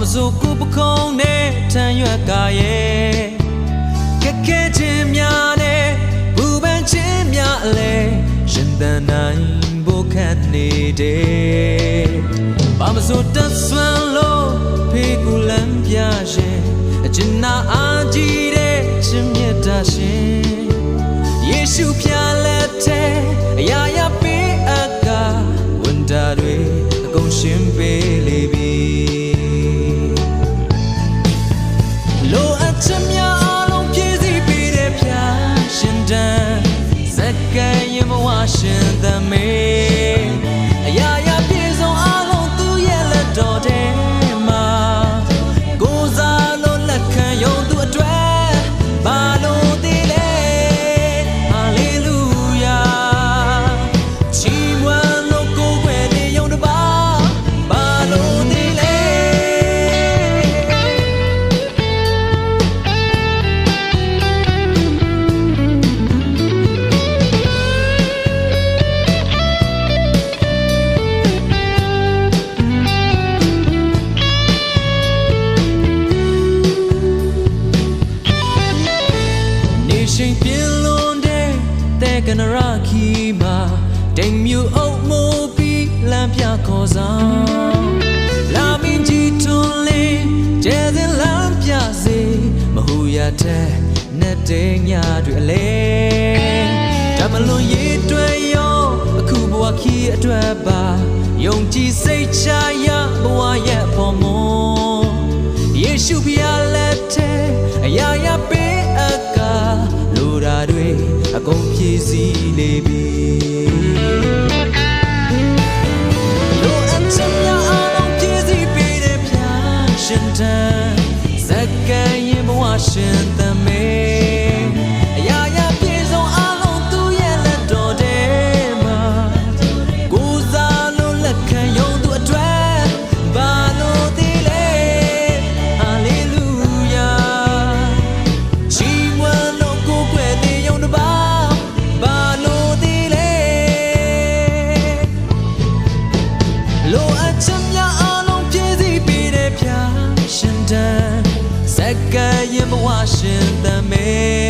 မစိုးကိုပခုံးနဲ့ထမ်းရွက်ကရဲ့ကဲကဲချင်းများနဲ့ဘူပန်းချင်းများအလဲရှင်သန်နိုင်ဖို့ခက်နေတယ်ဘာမစိုးတဆွမ်းလို့ဖေးကူလမ်းပြရှင်အကျဉ်းနာအားကြီးတဲ့ချင်းမြတ်တာရှင်ယေရှု ရင်ဘဝရှင်သမေ နေရှိန်ပြင်းလွန်တဲ့တဲ့ကနရာခီမှာတိမ်မြူအုပ်မိုးပြီးလမ်းပြခေါ်ဆောင်လာမင်းကြီးထွန်းလေးကျဲစင်လမ်းပြစေမဟူရတဲ့နဲ့တဲ့ညတွေအလဲဓမ္မလွန်ရေးတွဲရောအခုဘဝခီအတွက်ပါယုံကြည်စိတ်ချရဘဝရဲ့ဖို့မွန်ယေရှုဖျားလက်ထဲအရာရာပေးအပ်ကလိုရာတွေ အကုန်ဖြည့်ဆည်းနေပြီလိုအပ်ချက်များအလုံးဖြည့်ဆည်းပေးတဲ့ဖျားရှင်တန်စက္ကန့်ရင်ဘဝရှင်သမေအရာ ရှင်မြအားလုံးပြည့်စည်ပေးတဲ့ဖျားရှင်တန်စက္ကရင်ဘဝရှင်တန်မေ